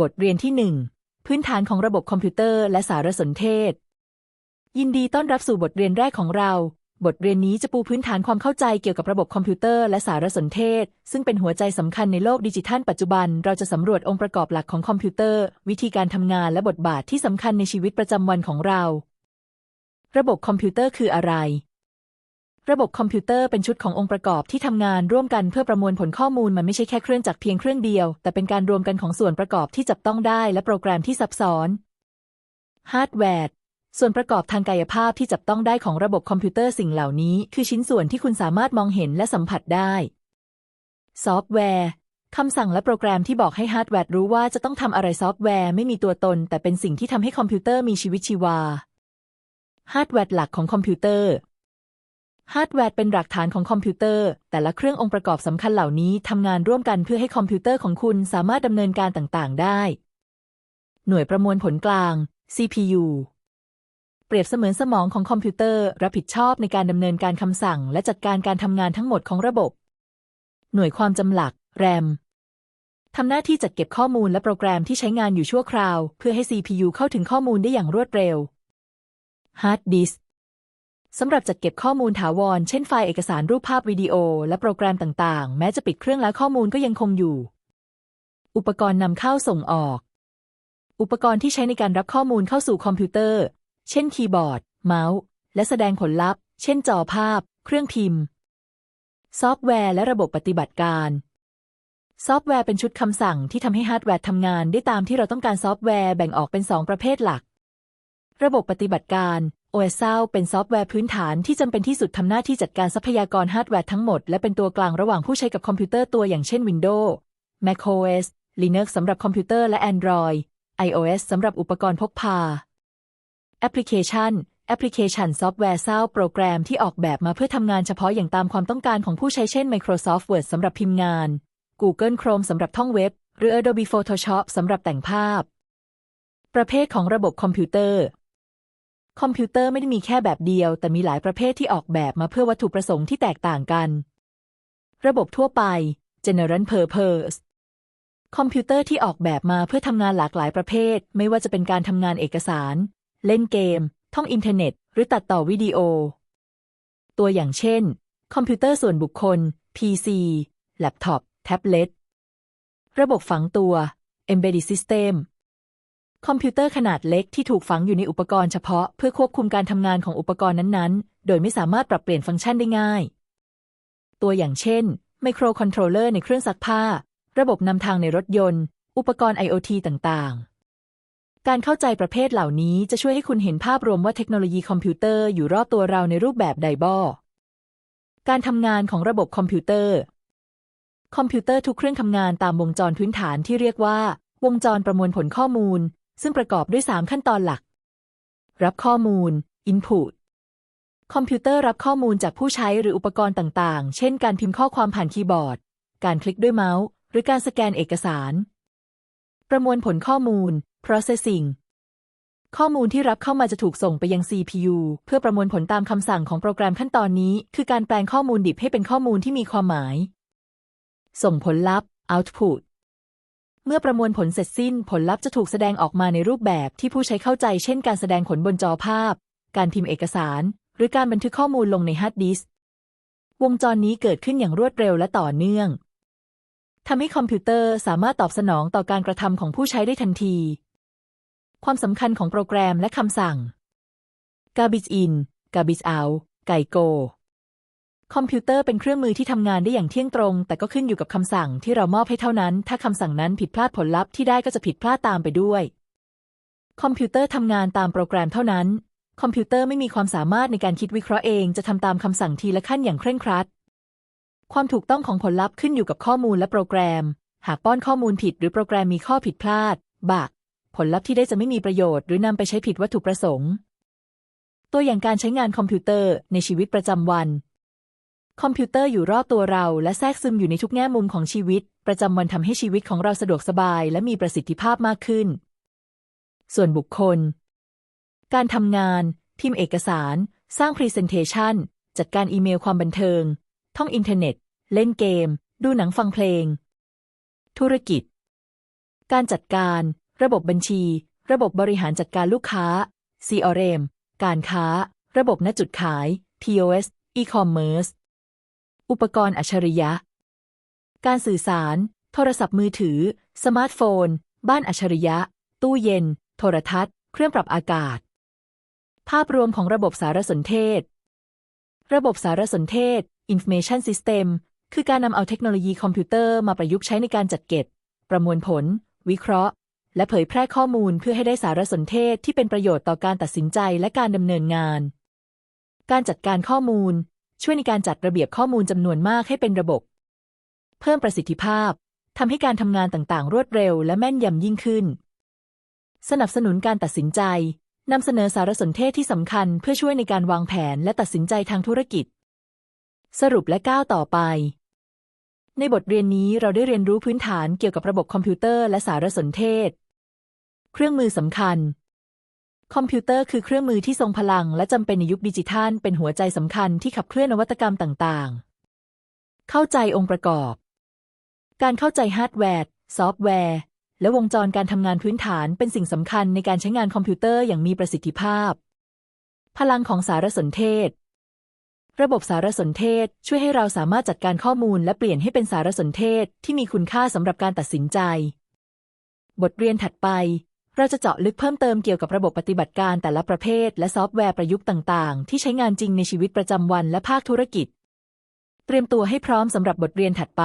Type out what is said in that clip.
บทเรียนที่ 1 พื้นฐานของระบบคอมพิวเตอร์และสารสนเทศ ยินดีต้อนรับสู่บทเรียนแรกของเรา บทเรียนนี้จะปูพื้นฐานความเข้าใจเกี่ยวกับระบบคอมพิวเตอร์และสารสนเทศ ซึ่งเป็นหัวใจสำคัญในโลกดิจิทัลปัจจุบัน เราจะสำรวจองค์ประกอบหลักของคอมพิวเตอร์ วิธีการทำงานและบทบาทที่สำคัญในชีวิตประจำวันของเรา ระบบคอมพิวเตอร์คืออะไร ระบบคอมพิวเตอร์เป็นชุดขององค์ประกอบที่ทำงานร่วมกันเพื่อประมวลผลข้อมูลมันไม่ใช่แค่เครื่องจักรเพียงเครื่องเดียว แต่เป็นการรวมกันของส่วนประกอบที่จับต้องได้และโปรแกรมที่ซับซ้อนฮาร์ดแวร์ส่วนประกอบทางกายภาพที่จับต้องได้ของระบบคอมพิวเตอร์สิ่งเหล่านี้ คือชิ้นส่วนที่คุณสามารถมองเห็นและสัมผัสได้ ซอฟต์แวร์คำสั่งและโปรแกรมที่บอกให้ฮาร์ดแวร์รู้ว่าจะต้องทำอะไรซอฟต์แวร์ไม่มีตัวตน แต่เป็นสิ่งที่ทำให้คอมพิวเตอร์มีชีวิตชีวาฮาร์ดแวร์หลักของคอมพิวเตอร์ ฮาร์ดแวร์เป็นหลักฐานของคอมพิวเตอร์ แต่ละเครื่ององค์ประกอบสำคัญเหล่านี้ทำงานร่วมกันเพื่อให้คอมพิวเตอร์ของคุณสามารถดำเนินการต่างๆ ได้ หน่วยประมวลผลกลาง CPU เปรียบเสมือนสมองของคอมพิวเตอร์ รับผิดชอบในการดำเนินการคำสั่ง และจัดการการทำงานทั้งหมดของระบบ หน่วยความจำหลัก RAM ทำหน้าที่จัดเก็บข้อมูลและโปรแกรมที่ใช้งานอยู่ชั่วคราว เพื่อให้ CPU เข้าถึงข้อมูลได้อย่างรวดเร็ว Hard Disk สำหรับจัดเก็บข้อมูลถาวร เช่นไฟล์เอกสารรูปภาพวิดีโอ และโปรแกรมต่างๆ แม้จะปิดเครื่องแล้วข้อมูลก็ยังคงอยู่ อุปกรณ์นำเข้าส่งออก อุปกรณ์ที่ใช้ในการรับข้อมูลเข้าสู่คอมพิวเตอร์ เช่นคีย์บอร์ด เมาส์ และแสดงผลลัพธ์ เช่นจอภาพ เครื่องพิมพ์ ซอฟต์แวร์และระบบปฏิบัติการ ซอฟต์แวร์เป็นชุดคำสั่งที่ทำให้ฮาร์ดแวร์ทำงานได้ตามที่เราต้องการซอฟต์แวร์แบ่งออกเป็น 2 ประเภทหลัก ระบบปฏิบัติการ OS เป็นซอฟต์แวร์พื้นฐานที่จำเป็นที่สุดทำหน้าที่จัดการทรัพยากรฮาร์ดแวร์ทั้งหมด และเป็นตัวกลางระหว่างผู้ใช้กับคอมพิวเตอร์ตัวอย่างเช่น Windows macOS Linux สำหรับคอมพิวเตอร์และ Android iOS สำหรับอุปกรณ์พกพา แอปพลิเคชัน แอปพลิเคชันซอฟต์แวร์เศร้าโปรแกรมที่ออกแบบมาเพื่อทำงานเฉพาะอย่างตามความต้องการของผู้ใช้เช่น Microsoft Word สำหรับพิมพ์งาน Google Chrome สำหรับท่องเว็บ หรือ Adobe Photoshop สำหรับแต่งภาพ ประเภทของระบบคอมพิวเตอร์ คอมพิวเตอร์ไม่ได้มีแค่แบบเดียว แต่มีหลายประเภทที่ออกแบบมาเพื่อวัตถุประสงค์ที่แตกต่างกัน ระบบทั่วไป General Purpose คอมพิวเตอร์ที่ออกแบบมาเพื่อทำงานหลากหลายประเภท ไม่ว่าจะเป็นการทำงานเอกสาร เล่นเกม ท่องอินเทอร์เน็ต หรือตัดต่อวิดีโอ ตัวอย่างเช่น คอมพิวเตอร์ส่วนบุคคล PC แล็ปท็อป แท็บเล็ต ระบบฝังตัว Embedded System คอมพิวเตอร์ขนาดเล็กที่ถูกฝังอยู่ในอุปกรณ์เฉพาะเพื่อควบคุมการทำงานของอุปกรณ์นั้นๆ โดยไม่สามารถปรับเปลี่ยนฟังก์ชันได้ง่าย ตัวอย่างเช่น ไมโครคอนโทรลเลอร์ในเครื่องซักผ้า ระบบนำทางในรถยนต์ อุปกรณ์ IoT ต่างๆ การเข้าใจประเภทเหล่านี้จะช่วยให้คุณเห็นภาพรวมว่าเทคโนโลยีคอมพิวเตอร์อยู่รอบตัวเราในรูปแบบใดบ้การทำงานของระบบคอมพิวเตอร์ คอมพิวเตอร์ทุกเครื่องทำงานตามวงจรพื้นฐานที่เรียกว่า วงจรประมวลผลข้อมูล ซึ่งประกอบด้วย 3 ขั้นตอนหลัก รับข้อมูล Input คอมพิวเตอร์รับข้อมูลจากผู้ใช้หรืออุปกรณ์ต่างๆ เช่น การพิมพ์ข้อความผ่านคีย์บอร์ด การคลิกด้วยเมาส์ หรือการสแกนเอกสาร ประมวลผลข้อมูล Processing ข้อมูลที่รับเข้ามาจะถูกส่งไปยัง CPU เพื่อประมวลผลตามคำสั่งของโปรแกรมขั้นตอนนี้ คือการแปลงข้อมูลดิบให้เป็นข้อมูลที่มีความหมาย ส่งผลลัพธ์ Output เมื่อประมวลผลเสร็จสิ้นผลลัพธ์จะถูกแสดงออกมาในรูปแบบที่ผู้ใช้เข้าใจ เช่น การแสดงผลบนจอภาพ การพิมพ์เอกสาร หรือการบันทึกข้อมูลลงในฮาร์ดดิสก์วงจรนี้เกิดขึ้นอย่างรวดเร็วและต่อเนื่องทำให้คอมพิวเตอร์สามารถตอบสนองต่อการกระทำของผู้ใช้ได้ทันที ความสำคัญของโปรแกรมและคำสั่ง garbage in garbage out ไก่โก คอมพิวเตอร์เป็นเครื่องมือที่ทำงานได้อย่างเที่ยงตรง แต่ก็ขึ้นอยู่กับคำสั่งที่เรามอบให้เท่านั้น ถ้าคำสั่งนั้นผิดพลาดผลลัพธ์ที่ได้ก็จะผิดพลาดตามไปด้วย คอมพิวเตอร์ทำงานตามโปรแกรมเท่านั้น คอมพิวเตอร์ไม่มีความสามารถในการคิดวิเคราะห์เอง จะทำตามคำสั่งทีละขั้นอย่างเคร่งครัด ความถูกต้องของผลลัพธ์ขึ้นอยู่กับข้อมูลและโปรแกรม หากป้อนข้อมูลผิดหรือโปรแกรมมีข้อผิดพลาด บักผลลัพธ์ที่ได้จะไม่มีประโยชน์หรือนำไปใช้ผิดวัตถุประสงค์ ตัวอย่างการใช้งานคอมพิวเตอร์ในชีวิตประจำวัน คอมพิวเตอร์อยู่รอบตัวเราและแทรกซึมอยู่ในทุกแง่มุมของชีวิต ประจำวันทำให้ชีวิตของเราสะดวกสบายและมีประสิทธิภาพมากขึ้น ส่วนบุคคล การทำงาน พิมพ์เอกสาร สร้างพรีเซนเทชันจัดการอีเมลความบันเทิง ท่องอินเทอร์เน็ต เล่นเกม ดูหนังฟังเพลง ธุรกิจ การจัดการ ระบบบัญชี ระบบบริหารจัดการลูกค้า CRM การค้า ระบบณจุดขาย POS e-commerce อุปกรณ์อัจฉริยะ การสื่อสาร โทรศัพท์มือถือ สมาร์ทโฟน บ้านอัจฉริยะ ตู้เย็น โทรทัศน์ เครื่องปรับอากาศ ภาพรวมของระบบสารสนเทศ ระบบสารสนเทศ Information System คือการนำเอาเทคโนโลยีคอมพิวเตอร์มาประยุกต์ใช้ในการจัดเก็บ ประมวลผล วิเคราะห์ และเผยแพร่ข้อมูลเพื่อให้ได้สารสนเทศที่เป็นประโยชน์ต่อการตัดสินใจและการดำเนินงาน การจัดการข้อมูล ช่วยในการจัดระเบียบข้อมูลจำนวนมากให้เป็นระบบ เพิ่มประสิทธิภาพทำให้การทำงานต่างๆ รวดเร็วและแม่นยำยิ่งขึ้น สนับสนุนการตัดสินใจนำเสนอสารสนเทศที่สำคัญเพื่อช่วยในการวางแผนและตัดสินใจทางธุรกิจ สรุปและก้าวต่อไป ในบทเรียนนี้เราได้เรียนรู้พื้นฐานเกี่ยวกับระบบคอมพิวเตอร์และสารสนเทศ เครื่องมือสำคัญ คอมพิวเตอร์คือเครื่องมือที่ทรงพลัง และจำเป็นในยุคดิจิทัล เป็นหัวใจสำคัญที่ขับเคลื่อนนวัตกรรมต่างๆ เข้าใจองค์ประกอบ การเข้าใจฮาร์ดแวร์ ซอฟต์แวร์ และวงจรการทำงานพื้นฐานเป็นสิ่งสำคัญในการใช้งานคอมพิวเตอร์อย่างมีประสิทธิภาพ พลังของสารสนเทศ ระบบสารสนเทศช่วยให้เราสามารถจัดการข้อมูลและเปลี่ยนให้เป็นสารสนเทศที่มีคุณค่าสำหรับการตัดสินใจ บทเรียนถัดไป เราจะเจาะลึกเพิ่มเติมเกี่ยวกับระบบปฏิบัติการแต่ละประเภท และซอฟต์แวร์ประยุกต์ต่าง ๆ ที่ใช้งานจริงในชีวิตประจำวันและภาคธุรกิจ เตรียมตัวให้พร้อมสำหรับบทเรียนถัดไป